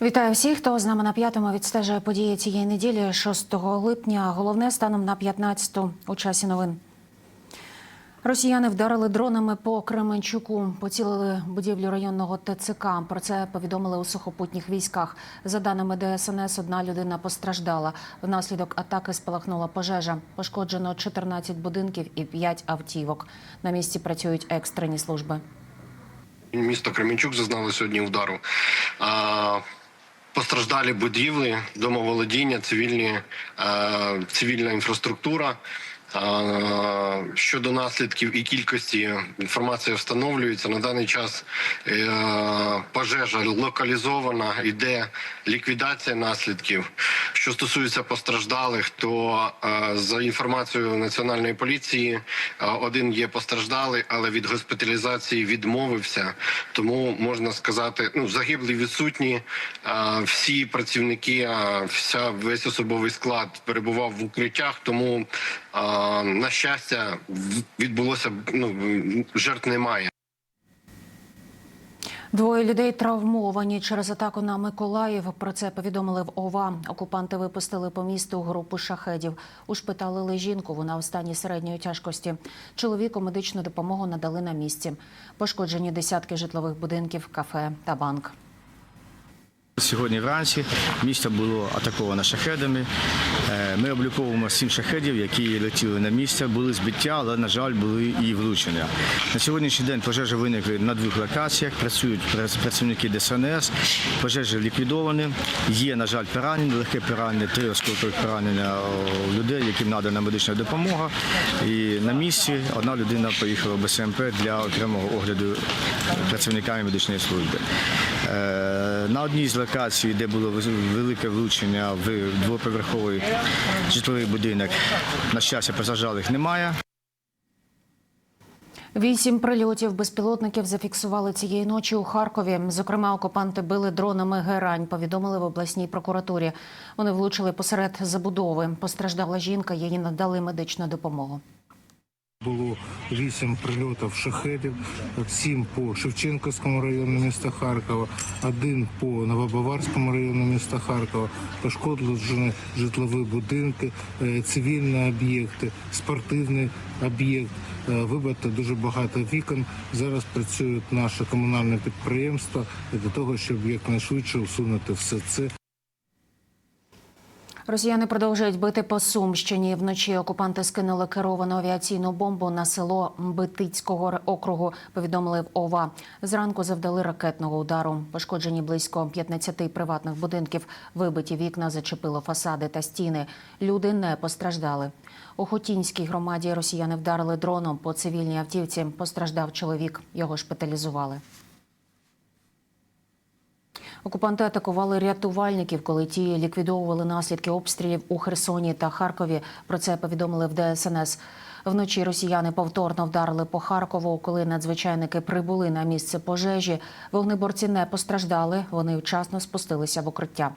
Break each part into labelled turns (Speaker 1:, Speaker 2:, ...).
Speaker 1: Вітаю всіх, хто з нами на п'ятому відстежує події цієї неділі, 6 липня. Головне станом на 15-ту у часі новин. Росіяни вдарили дронами по Кременчуку, поцілили будівлю районного ТЦК. Про це повідомили у сухопутніх військах. За даними ДСНС, одна людина постраждала. Внаслідок атаки спалахнула пожежа. Пошкоджено 14 будинків і 5 автівок. На місці працюють екстрені служби.
Speaker 2: Місто Кременчук зазнало сьогодні удару. Постраждалі будівлі, домоволодіння, цивільні, е, цивільна інфраструктура. Щодо наслідків і кількості інформація встановлюється на даний час. е, Пожежа локалізована, йде ліквідація наслідків. Що стосується постраждалих, то е, за інформацією національної поліції, е, один є постраждалий, але від госпіталізації відмовився. Тому можна сказати, ну загиблі відсутні. Всі працівники, вся весь особовий склад перебував в укриттях. Тому на щастя відбулося ну жертв немає.
Speaker 1: Двоє людей травмовані через атаку на Миколаїв. Про це повідомили в ОВА. Окупанти випустили по місту групу шахедів. Ушпиталили жінку. Вона в стані середньої тяжкості. Чоловіку медичну допомогу надали на місці. Пошкоджені десятки житлових будинків, кафе та банк.
Speaker 3: Сьогодні вранці місто було атаковано шахедами. Е, Ми обліковуємо сім шахедів, які летіли на місце. Були збиття, але, на жаль, були і влучення. На сьогоднішній день пожежі виникли на двох локаціях. Працюють працівники ДСНС. Пожежі ліквідовані. Є, на жаль, поранені, легке поранення, три осколкових поранення людей, яким надана медична допомога. І на місці одна людина поїхала в БСМП для окремого огляду працівниками медичної служби. Е, На одній з локацій, де було велике влучення в двоповерховий житловий будинок, на щастя, постраждалих немає.
Speaker 1: Вісім прильотів безпілотників зафіксували цієї ночі у Харкові. Зокрема, окупанти били дронами герань. Повідомили в обласній прокуратурі. Вони влучили посеред забудови. Постраждала жінка. Їй надали медичну допомогу.
Speaker 4: Було вісім прильотів шахедів, сім по Шевченківському району міста Харкова, один по Новобаварському району міста Харкова. Пошкоджені житлові будинки, е, цивільні об'єкти, спортивний об'єкт. Е, Вибито дуже багато вікон. Зараз працюють наші комунальні підприємства для того, щоб якнайшвидше усунути все це.
Speaker 1: Росіяни продовжують бити по Сумщині. Вночі окупанти скинули керовану авіаційну бомбу на село Битицького округу. Повідомили в ОВА. Зранку завдали ракетного удару. Пошкоджені близько 15 приватних будинків. Вибиті вікна зачепило фасади та стіни. Люди не постраждали. У Хотінській громаді росіяни вдарили дроном по цивільній автівці. Постраждав чоловік. Його шпиталізували. Окупанти атакували рятувальників, коли ті ліквідовували наслідки обстрілів у Херсоні та Харкові. Про це повідомили в ДСНС. Вночі росіяни повторно вдарили по Харкову. Коли надзвичайники прибули на місце пожежі, вогнеборці не постраждали. Вони вчасно спустилися в укриття.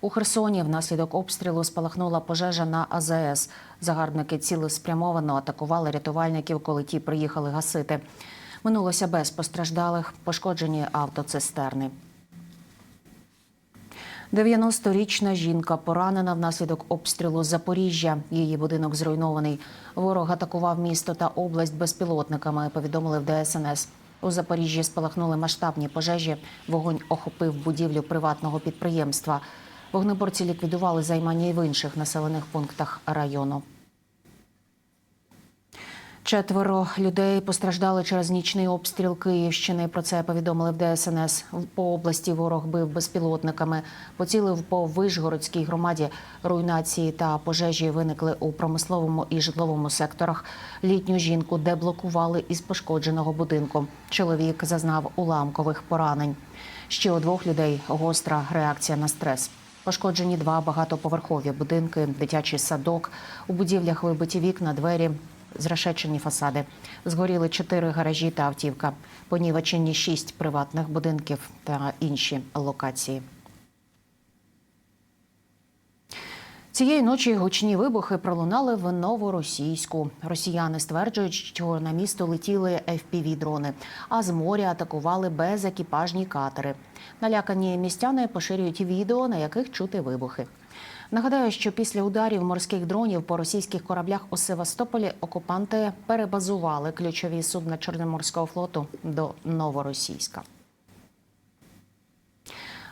Speaker 1: У Херсоні внаслідок обстрілу спалахнула пожежа на АЗС. Загарбники цілеспрямовано атакували рятувальників, коли ті приїхали гасити. Минулося без постраждалих, пошкоджені автоцистерни. 90-річна жінка поранена внаслідок обстрілу Запоріжжя. Її будинок зруйнований. Ворог атакував місто та область безпілотниками. Повідомили в ДСНС. У Запоріжжі спалахнули масштабні пожежі. Вогонь охопив будівлю приватного підприємства. Вогнеборці ліквідували займання і в інших населених пунктах району. Четверо людей постраждали через нічний обстріл Київщини. Про це повідомили в ДСНС. По області ворог бив безпілотниками. Поцілив по Вишгородській громаді. Руйнації та пожежі виникли у промисловому і житловому секторах. Літню жінку деблокували із пошкодженого будинку. Чоловік зазнав уламкових поранень. Ще у двох людей гостра реакція на стрес. Пошкоджені два багатоповерхові будинки, дитячий садок. У будівлях вибиті вікна, двері, зрешечені фасади. Згоріли чотири гаражі та автівка. Понівечені шість приватних будинків та інші локації. Цієї ночі гучні вибухи пролунали в новоросійську. Росіяни стверджують, що на місто летіли fpv дрони а з моря атакували безекіпажні катери. Налякані містяни поширюють відео, на яких чути вибухи. Нагадаю, що після ударів морських дронів по російських кораблях у Севастополі окупанти перебазували ключові судна Чорноморського флоту до Новоросійська.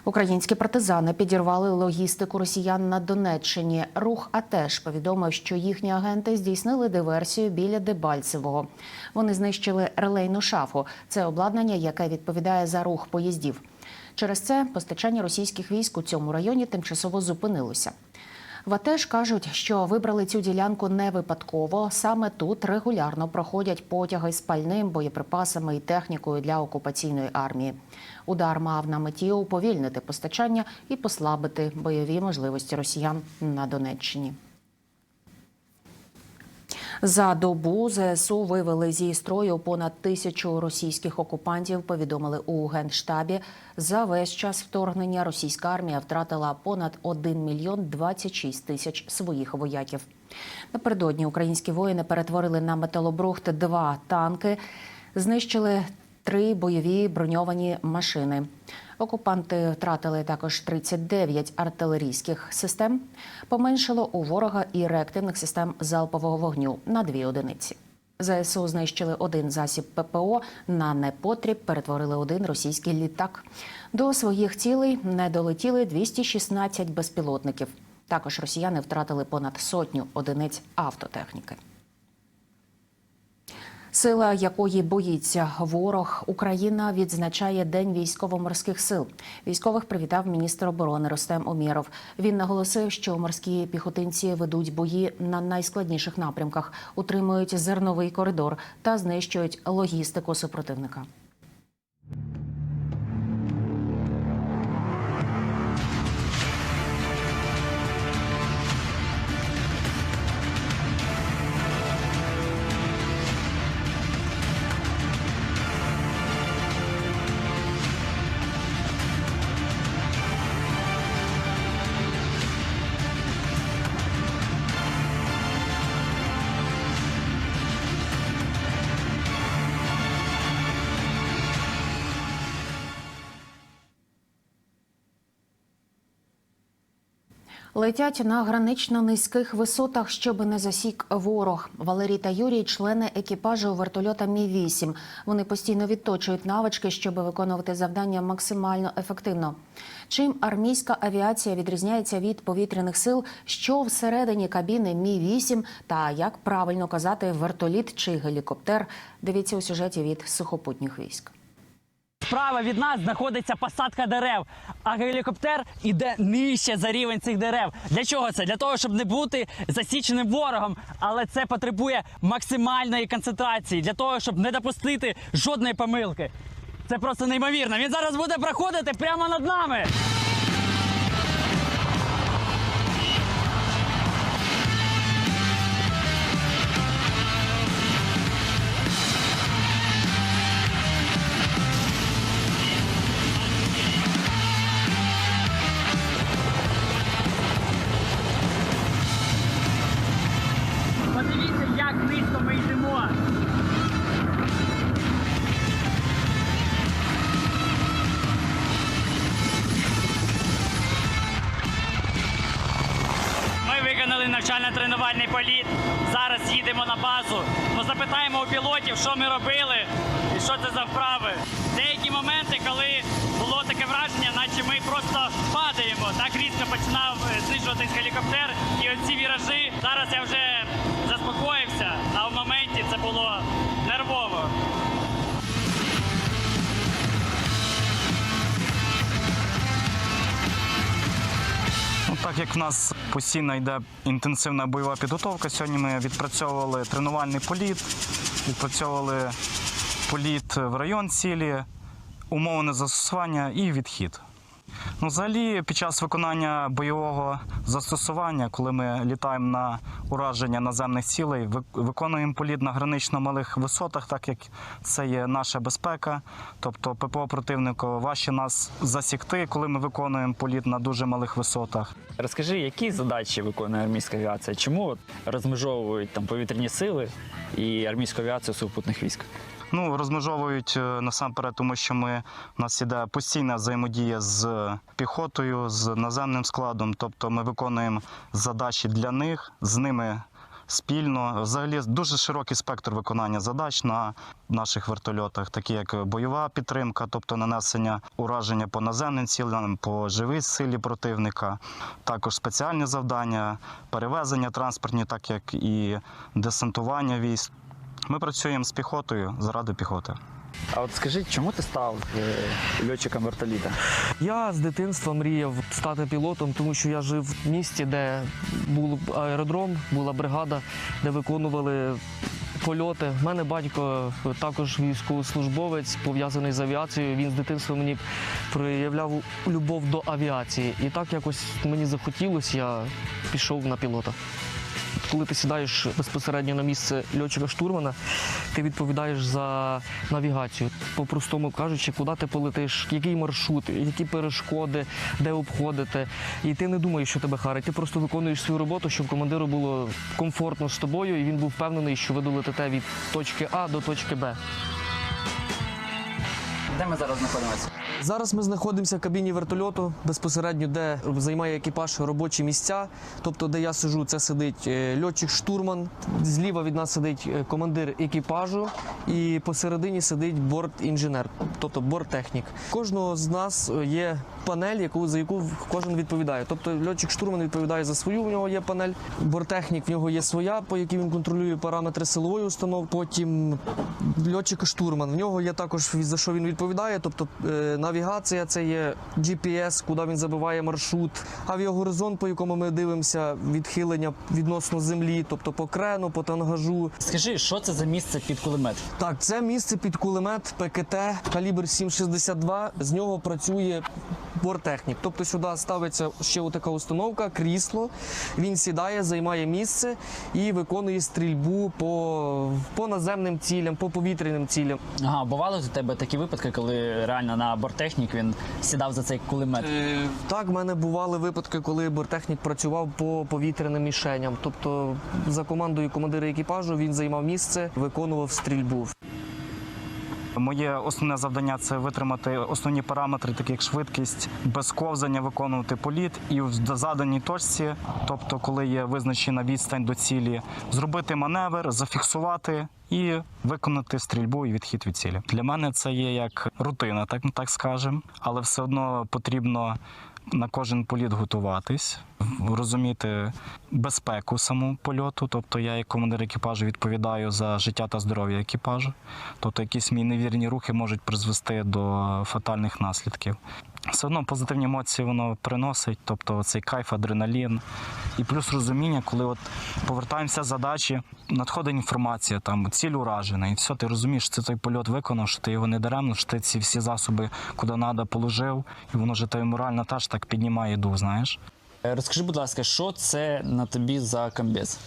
Speaker 1: Українські партизани підірвали логістику росіян на Донеччині. Рух АТЕШ повідомив, що їхні агенти здійснили диверсію біля Дебальцевого. Вони знищили релейну шафу. Це обладнання, яке відповідає за рух поїздів. Через це постачання російських військ у цьому районі тимчасово зупинилося. В АТЕШ кажуть, що вибрали цю ділянку не випадково. Саме тут регулярно проходять потяги з пальним, боєприпасами і технікою для окупаційної армії. Удар мав на меті уповільнити постачання і послабити бойові можливості росіян на Донеччині. За добу ЗСУ вивели зі строю понад тисячу російських окупантів. Повідомили у генштабі. За весь час вторгнення російська армія втратила понад 1 мільйон 26 тисяч своїх вояків. Напередодні українські воїни перетворили на металобрухт два танки, знищили три бойові броньовані машини. Окупанти втратили також 39 артилерійських систем. Поменшило у ворога і реактивних систем залпового вогню на дві одиниці. ЗСУ знищили один засіб ППО на непотріб, перетворили один російський літак. До своїх цілей не долетіли 216 безпілотників. Також росіяни втратили понад сотню одиниць автотехніки. Сила якої боїться ворог, Україна відзначає День військово-морських сил. Військових привітав міністр оборони Ростем Омєров. Він наголосив, що морські піхотинці ведуть бої на найскладніших напрямках, утримують зерновий коридор та знищують логістику супротивника. Летять на гранично низьких висотах, щоб не засік ворог. Валерій та Юрій члени екіпажу вертольота Мі 8 Вони постійно відточують навички, щоб виконувати завдання максимально ефективно. Чим армійська авіація відрізняється від повітряних сил, що всередині кабіни Мі 8 та як правильно казати вертоліт чи гелікоптер? Дивіться у сюжеті від сухопутніх військ.
Speaker 5: Справа від нас знаходиться посадка дерев, а гелікоптер іде нижче за рівень цих дерев. Для чого це? Для того, щоб не бути засіченим ворогом. Але це потребує максимальної концентрації для того, щоб не допустити жодної помилки. Це просто неймовірно. Він зараз буде проходити прямо над нами. Виконали навчально-тренувальний політ. Зараз їдемо на базу. Ми запитаємо у пілотів, що ми робили і що це за вправи. Деякі моменти, коли було таке враження, наче ми просто падаємо. Так різко починав е, знижуватись гелікоптер. І оці віражі. Зараз я вже заспокоївся, а в моменті це було нервово.
Speaker 6: Так як в нас постійно йде інтенсивна бойова підготовка, сьогодні ми відпрацьовували тренувальний політ, відпрацьовували політ в район цілі, умовне застосування і відхід. Ну, взагалі, під час виконання бойового застосування, коли ми літаємо на ураження наземних цілей, виконуємо політ на гранично малих висотах, так як це є наша безпека. Тобто ППО противнику важче нас засікти, коли ми виконуємо політ на дуже малих висотах.
Speaker 5: Розкажи, які задачі виконує армійська авіація? Чому розмежовують там повітряні сили і армійську авіацію сухопутних військ?
Speaker 6: Ну, розмежовують е, насамперед, тому що ми у нас іде постійна взаємодія з піхотою, з наземним складом. Тобто ми виконуємо задачі для них, з ними спільно. Взагалі дуже широкий спектр виконання задач на наших вертольотах, такі як бойова підтримка, тобто нанесення ураження по наземним цілям, по живій силі противника, також спеціальні завдання, перевезення транспортні, так як і десантування військ. Ми працюємо з піхотою заради піхоти.
Speaker 5: А от скажи, чому ти став е, льотчиком вертоліта?
Speaker 7: Я з дитинства мріяв стати пілотом, тому що я жив в місті, де був аеродром, була бригада, де виконували польоти. У мене батько також військовослужбовець, пов'язаний з авіацією. Він з дитинства мені проявляв любов до авіації. І так якось мені захотілося, я пішов на пілота. Коли ти сідаєш безпосередньо на місце льотчика штурмана, ти відповідаєш за навігацію. По-простому кажучи, куди ти полетиш, який маршрут, які перешкоди, де обходити. І ти не думаєш, що тебе харить. Ти просто виконуєш свою роботу, щоб командиру було комфортно з тобою, і він був впевнений, що ви долетите від точки А до точки Б.
Speaker 5: Де ми зараз знаходимося?
Speaker 7: Зараз ми знаходимося в кабіні вертольоту, безпосередньо, де займає екіпаж робочі місця. Тобто, де я сиджу, це сидить е, льотчик-штурман. Зліва від нас сидить е, командир екіпажу, і посередині сидить борт-інженер, тобто борттехнік. Кожного з нас є панель, яку за яку кожен відповідає. Тобто льотчик-штурман відповідає за свою, в нього є панель. Борттехнік в нього є своя, по якій він контролює параметри силової установки. Потім льотчик-штурман. В нього є також за що він відповідає. Тобто е, навігація це є GPS, куди він забиває маршрут, авіагоризонт, по якому ми дивимося, відхилення відносно землі, тобто по крену, по тангажу.
Speaker 5: Скажи, що це за місце під кулемет?
Speaker 7: Так, це місце під кулемет ПКТ калібр 7,62. З нього працює борттехнік. Тобто сюди ставиться ще отака установка, крісло. Він сідає, займає місце і виконує стрільбу по, по наземним цілям, по повітряним цілям.
Speaker 5: Ага, бували у тебе такі випадки, коли реально на бортехнік він сідав за цей кулемет.
Speaker 7: Е, Так, в мене бували випадки, коли бортехнік працював по повітряним мішеням. Тобто, за командою командира екіпажу він займав місце, виконував стрільбу.
Speaker 6: Моє основне завдання це витримати основні параметри, такі як швидкість, без ковзання виконувати політ і в заданій точці, тобто, коли є визначена відстань до цілі, зробити маневр, зафіксувати і виконати стрільбу і відхід від цілі. Для мене це є як рутина, так, так скажемо, але все одно потрібно на кожен політ готуватись, розуміти безпеку саму польоту. Тобто я, як командир екіпажу, відповідаю за життя та здоров'я екіпажу. Тобто якісь мої невірні рухи можуть призвести до фатальних наслідків. Все одно позитивні емоції воно приносить, тобто цей кайф, адреналін. І плюс розуміння, коли от повертаємося з задачі, надходить інформація, там ціль уражена, і все, ти розумієш, ти той польот виконав, що ти його не даремно, що ти ці всі засоби куди треба положив, і воно ж тебе морально теж так піднімає дух, знаєш.
Speaker 5: Е, Розкажи, будь ласка, що це на тобі за комбез?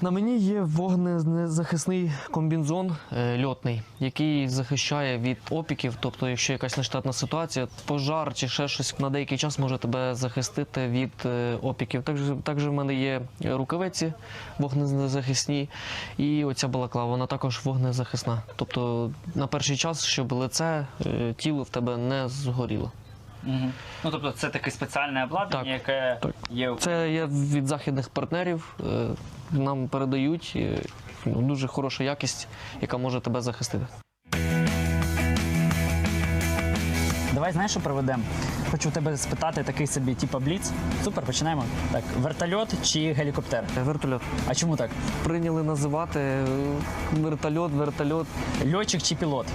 Speaker 7: На мені є вогнезахисний комбінзон е, льотний, який захищає від опіків. Тобто, якщо якась нештатна ситуація, пожар чи ще щось на деякий час може тебе захистити від е, опіків. Також, також в мене є рукавиці вогнезахисні, і оця балаклава, вона також вогнезахисна. Тобто на перший час, щоб лице, е, тіло в тебе не згоріло.
Speaker 5: Угу. Ну тобто це таке спеціальне обладнання,
Speaker 7: Так,
Speaker 5: яке
Speaker 7: так.
Speaker 5: є в-
Speaker 7: Це є від західних партнерів. е, Нам передають е, ну, дуже хороша якість, яка може тебе захистити.
Speaker 5: Давай знаєш, що проведемо? Хочу тебе спитати такий собі, типу бліц. Супер, починаємо. Так, вертольот чи гелікоптер?
Speaker 7: Вертольот.
Speaker 5: А чому так?
Speaker 7: Прийняли називати е, вертольот, вертольот,
Speaker 5: Льотчик чи пілот?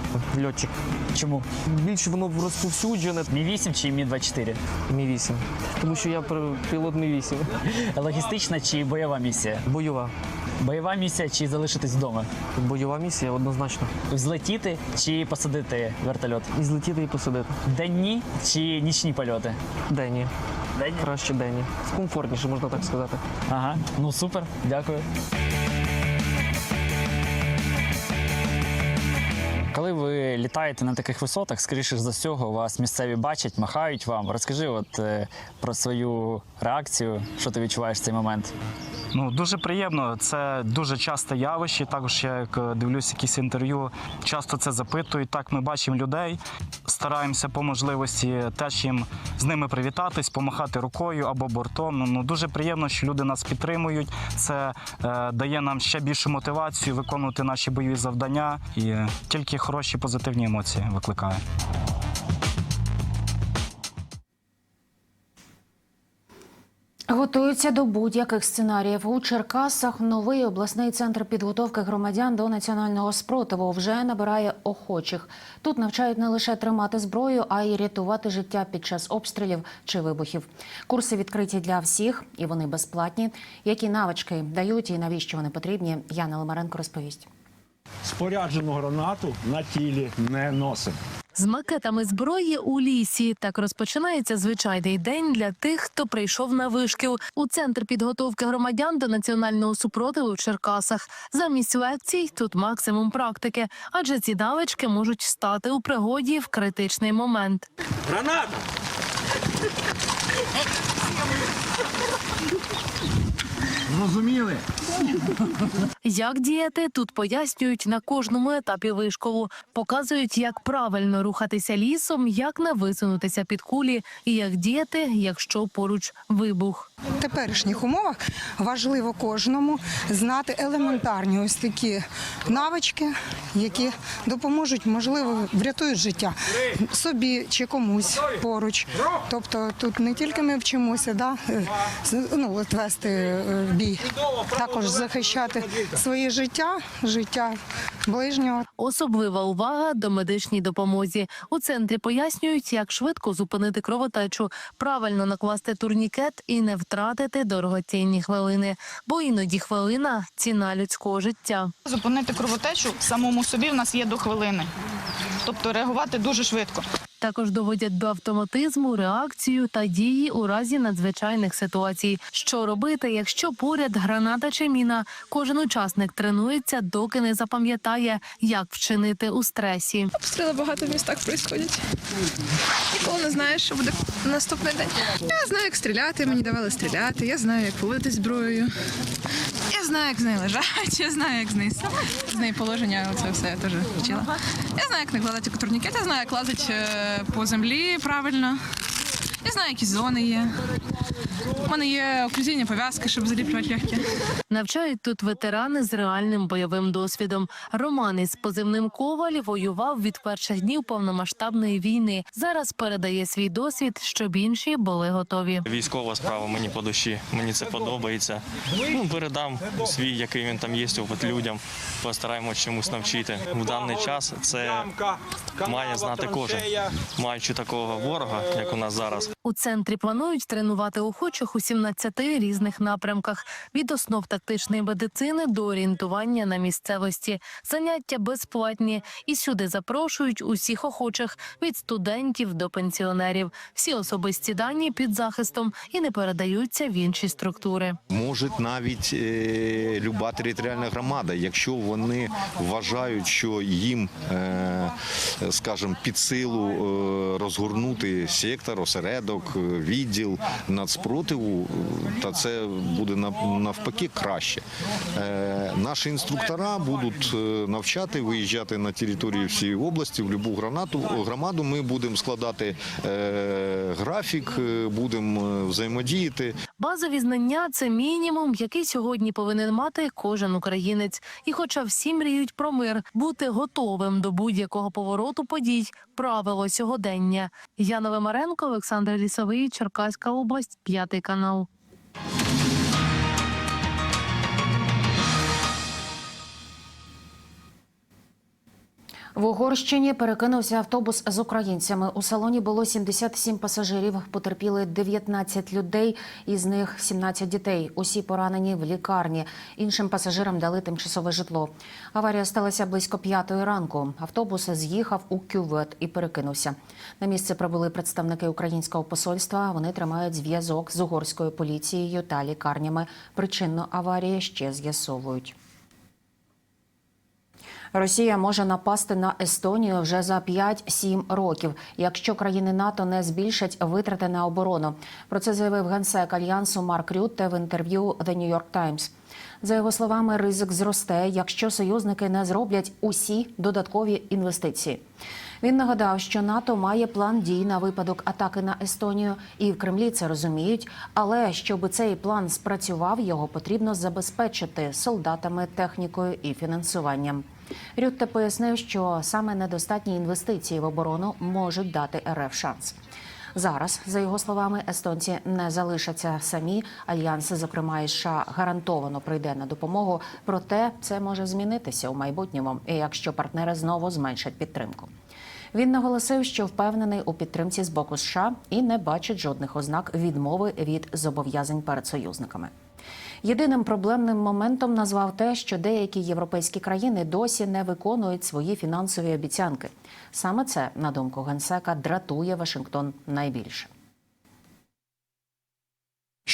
Speaker 7: льотчик.
Speaker 5: Чому?
Speaker 7: Більше воно розповсюджене
Speaker 5: Мі 8 чи Мі 24
Speaker 7: Мі 8 Тому що я пілот Мі 8
Speaker 5: Логістична чи бойова місія?
Speaker 7: Бойова.
Speaker 5: Бойова місія чи залишитись вдома?
Speaker 7: Бойова місія однозначно.
Speaker 5: Злетіти чи посадити вертольот?
Speaker 7: І злетіти і посадити.
Speaker 5: Денні чи нічні польоти?
Speaker 7: Денні.
Speaker 5: Денні.
Speaker 7: Краще денні. Комфортніше, можна так сказати.
Speaker 5: Ага, ну супер, дякую. Коли ви літаєте на таких висотах, скоріше за всього, вас місцеві бачать, махають вам. Розкажи от е, про свою реакцію, що ти відчуваєш в цей момент.
Speaker 6: Ну дуже приємно. Це дуже часте явище. Також я як е, дивлюсь якісь інтерв'ю, часто це запитують. Так, ми бачимо людей, стараємося по можливості теж їм з ними привітатись, помахати рукою або бортом. Ну, Ну дуже приємно, що люди нас підтримують. Це е, дає нам ще більшу мотивацію виконувати наші бойові завдання, і тільки хороші позитивні емоції викликає.
Speaker 1: Готуються до будь-яких сценаріїв у Черкасах. Новий обласний центр підготовки громадян до національного спротиву вже набирає охочих. Тут навчають не лише тримати зброю, а й рятувати життя під час обстрілів чи вибухів. Курси відкриті для всіх, і вони безплатні. Які навички дають і навіщо вони потрібні? Яна Лимаренко розповість.
Speaker 8: Споряджену гранату на тілі не носимо.
Speaker 9: З макетами зброї у лісі так розпочинається звичайний день для тих, хто прийшов на вишкіл у центр підготовки громадян до національного супротиву в Черкасах. Замість лекцій тут максимум практики, адже ці навички можуть стати у пригоді в критичний момент.
Speaker 8: Граната! Зрозуміли?
Speaker 9: Як діяти тут пояснюють на кожному етапі вишколу, показують, як правильно рухатися лісом, як не висунутися під кулі, і як діяти, якщо поруч вибух.
Speaker 10: В теперішніх умовах важливо кожному знати елементарні ось такі навички, які допоможуть, можливо, врятують життя собі чи комусь поруч. Тобто тут не тільки ми вчимося, да, е, ну, вести е, бій, також захищати своє життя, життя ближнього.
Speaker 9: Особлива увага до медичній допомозі. У центрі пояснюють, як швидко зупинити кровотечу, правильно накласти турнікет і не втратити дорогоцінні хвилини, бо іноді хвилина ціна людського життя.
Speaker 11: Зупинити кровотечу самому собі в нас є до хвилини. Тобто реагувати дуже швидко.
Speaker 9: Також доводять до автоматизму, реакцію та дії у разі надзвичайних ситуацій. Що робити, якщо поряд граната чи міна? Кожен учасник тренується, доки не запам'ятає, як вчинити у стресі.
Speaker 11: Обстріли багато в містах відбуваються. Ніколи не знаєш, що буде наступний день. Я знаю, як стріляти, мені давали стріляти, я знаю, як поводити зброєю. Я знаю, як з нею лежати, я знаю, як з неї з неї положення, це все я теж вчила. Я знаю, як накладати турнікет, я знаю, як лазити е, по землі правильно. Я знаю, які зони є. У мене є оклюзійні пов'язки, щоб заліплювати легкі.
Speaker 9: Навчають тут ветерани з реальним бойовим досвідом. Роман із позивним Коваль воював від перших днів повномасштабної війни. Зараз передає свій досвід, щоб інші були готові.
Speaker 12: Військова справа мені по душі, мені це подобається. Ну, передам свій, який він там є, опит людям. Постараємось чомусь навчити. В даний час це має знати кожен, маючи такого ворога, як у нас зараз.
Speaker 9: У центрі планують тренувати охочих у 17 різних напрямках від основ тактичної медицини до орієнтування на місцевості. Заняття безплатні і сюди запрошують усіх охочих від студентів до пенсіонерів. Всі особисті дані під захистом і не передаються в інші структури.
Speaker 13: Можуть навіть е, люба територіальна громада, якщо вони вважають, що їм, е, скажімо, під силу е, розгорнути сектор, осередок, е, відділ нацпротиву, е, та це буде навпаки краще. Е, наші інструктора будуть навчати, виїжджати на територію всієї області, в будь-яку гранату громаду. Ми будемо складати графік, будемо взаємодіяти.
Speaker 9: Базові знання це мінімум, який сьогодні повинен мати кожен українець. І, хоча всі мріють про мир, бути готовим до будь-якого повороту подій правило сьогодення. Яна Вимаренко, Олександр Лісовий, Черкаська область, п'ятий канал.
Speaker 1: В Угорщині перекинувся автобус з українцями. У салоні було 77 пасажирів. Потерпіли 19 людей, із них 17 дітей. Усі поранені в лікарні. Іншим пасажирам дали тимчасове житло. Аварія сталася близько п'ятої ранку. Автобус з'їхав у кювет і перекинувся. На місце прибули представники українського посольства. Вони тримають зв'язок з угорською поліцією та лікарнями. Причину аварії ще з'ясовують. Росія може напасти на Естонію вже за 5-7 років, якщо країни НАТО не збільшать витрати на оборону. Про це заявив генсек альянсу Марк Рютте в інтерв'ю The New York Times. За його словами, ризик зросте, якщо союзники не зроблять усі додаткові інвестиції. Він нагадав, що НАТО має план дій на випадок атаки на Естонію, і в Кремлі це розуміють. Але щоб цей план спрацював, його потрібно забезпечити солдатами, технікою і фінансуванням. Рютте пояснив, що саме недостатні інвестиції в оборону можуть дати РФ шанс. Зараз, за його словами, естонці не залишаться самі. Альянс, зокрема і США, гарантовано прийде на допомогу. Проте це може змінитися у майбутньому, якщо партнери знову зменшать підтримку. Він наголосив, що впевнений у підтримці з боку США і не бачить жодних ознак відмови від зобов'язань перед союзниками. Єдиним проблемним моментом назвав те, що деякі європейські країни досі не виконують свої фінансові обіцянки. Саме це, на думку генсека, дратує Вашингтон найбільше.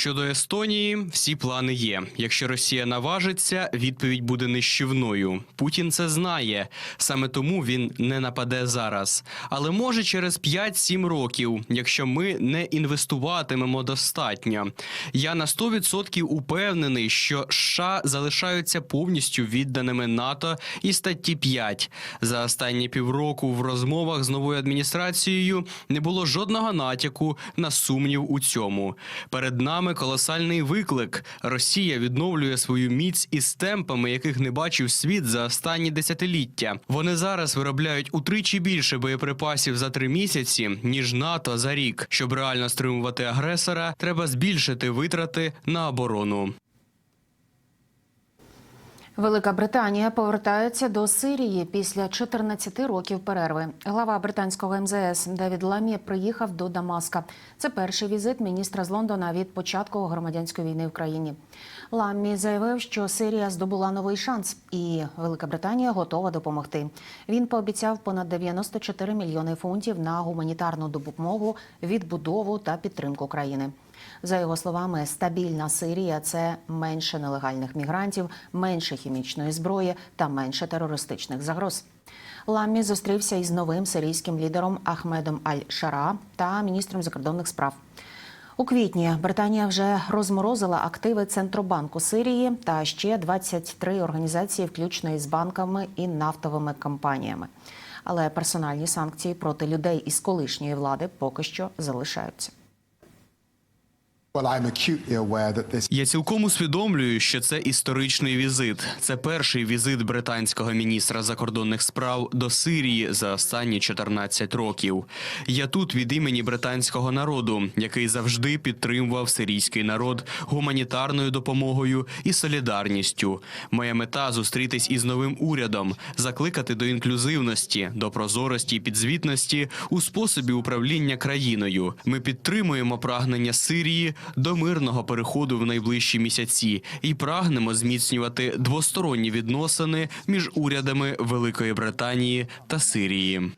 Speaker 14: Щодо Естонії, всі плани є. Якщо Росія наважиться, відповідь буде нищівною. Путін це знає. Саме тому він не нападе зараз. Але може через 5-7 років, якщо ми не інвестуватимемо достатньо. Я на 100% упевнений, що США залишаються повністю відданими НАТО і статті 5. За останні півроку в розмовах з новою адміністрацією не було жодного натяку на сумнів у цьому. Перед нами колосальний виклик. Росія відновлює свою міць із темпами, яких не бачив світ за останні десятиліття. Вони зараз виробляють утричі більше боєприпасів за три місяці ніж НАТО за рік. Щоб реально стримувати агресора, треба збільшити витрати на оборону.
Speaker 1: Велика Британія повертається до Сирії після 14 років перерви. Глава британського МЗС Девід Ламі приїхав до Дамаска. Це перший візит міністра з Лондона від початку громадянської війни в країні. Ламмі заявив, що Сирія здобула новий шанс, і Велика Британія готова допомогти. Він пообіцяв понад 94 мільйони фунтів на гуманітарну допомогу, відбудову та підтримку країни. За його словами, стабільна Сирія це менше нелегальних мігрантів, менше хімічної зброї та менше терористичних загроз. Ламмі зустрівся із новим сирійським лідером Ахмедом Аль-Шара та міністром закордонних справ. У квітні Британія вже розморозила активи Центробанку Сирії та ще 23 організації, включно із банками і нафтовими компаніями. Але персональні санкції проти людей із колишньої влади поки що залишаються.
Speaker 14: Я цілком усвідомлюю, що це історичний візит. Це перший візит британського міністра закордонних справ до Сирії за останні 14 років. Я тут від імені британського народу, який завжди підтримував сирійський народ гуманітарною допомогою і солідарністю. Моя мета зустрітись із новим урядом, закликати до інклюзивності, до прозорості і підзвітності у способі управління країною. Ми підтримуємо прагнення Сирії до мирного переходу в найближчі місяці і прагнемо зміцнювати двосторонні відносини між урядами Великої Британії та Сирії.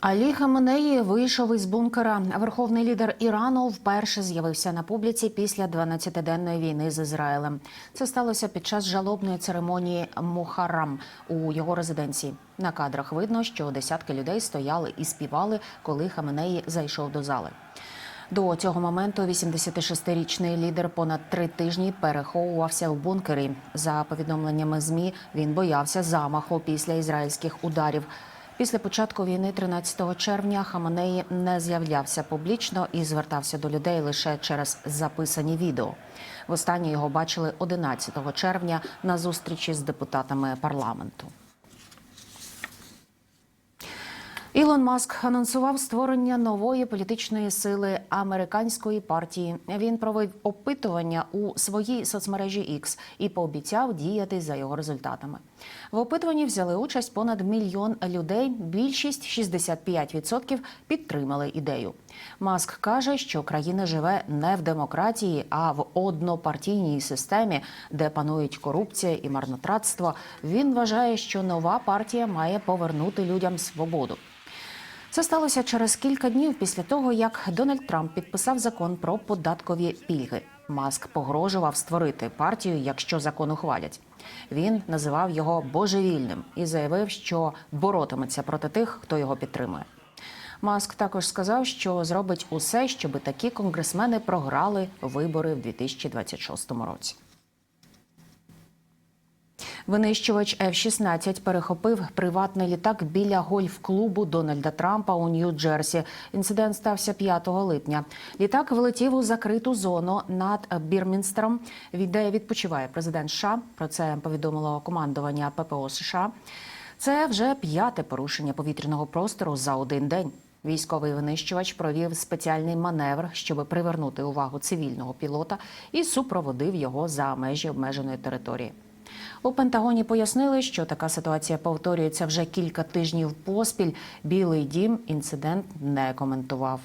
Speaker 1: Алі Хаменеї вийшов із бункера. Верховний лідер Ірану вперше з'явився на публіці після 12-денної війни з Ізраїлем. Це сталося під час жалобної церемонії Мухарам у його резиденції. На кадрах видно, що десятки людей стояли і співали, коли Хаменеї зайшов до зали. До цього моменту 86-річний лідер понад три тижні переховувався в бункері. За повідомленнями змі він боявся замаху після ізраїльських ударів. Після початку війни, 13 червня, Хаманеї не з'являвся публічно і звертався до людей лише через записані відео. Востаннє його бачили 11 червня на зустрічі з депутатами парламенту. Ілон Маск анонсував створення нової політичної сили американської партії. Він провів опитування у своїй соцмережі X і пообіцяв діяти за його результатами. В опитуванні взяли участь понад мільйон людей. Більшість 65% підтримали ідею. Маск каже, що країна живе не в демократії, а в однопартійній системі, де панують корупція і марнотратство. Він вважає, що нова партія має повернути людям свободу. Це сталося через кілька днів після того, як Дональд Трамп підписав закон про податкові пільги. Маск погрожував створити партію, якщо закон ухвалять. Він називав його божевільним і заявив, що боротиметься проти тих, хто його підтримує. Маск також сказав, що зробить усе, щоб такі конгресмени програли вибори в 2026 році. Винищувач F-16 перехопив приватний літак біля гольф-клубу Дональда Трампа у Нью-Джерсі. Інцидент стався 5 липня. Літак влетів у закриту зону над Бірмінстером, де відпочиває президент США. Про це повідомило командування ППО США. Це вже п'яте порушення повітряного простору за один день. Військовий винищувач провів спеціальний маневр, щоб привернути увагу цивільного пілота і супроводив його за межі обмеженої території. У Пентагоні пояснили, що така ситуація повторюється вже кілька тижнів поспіль. Білий дім інцидент не коментував.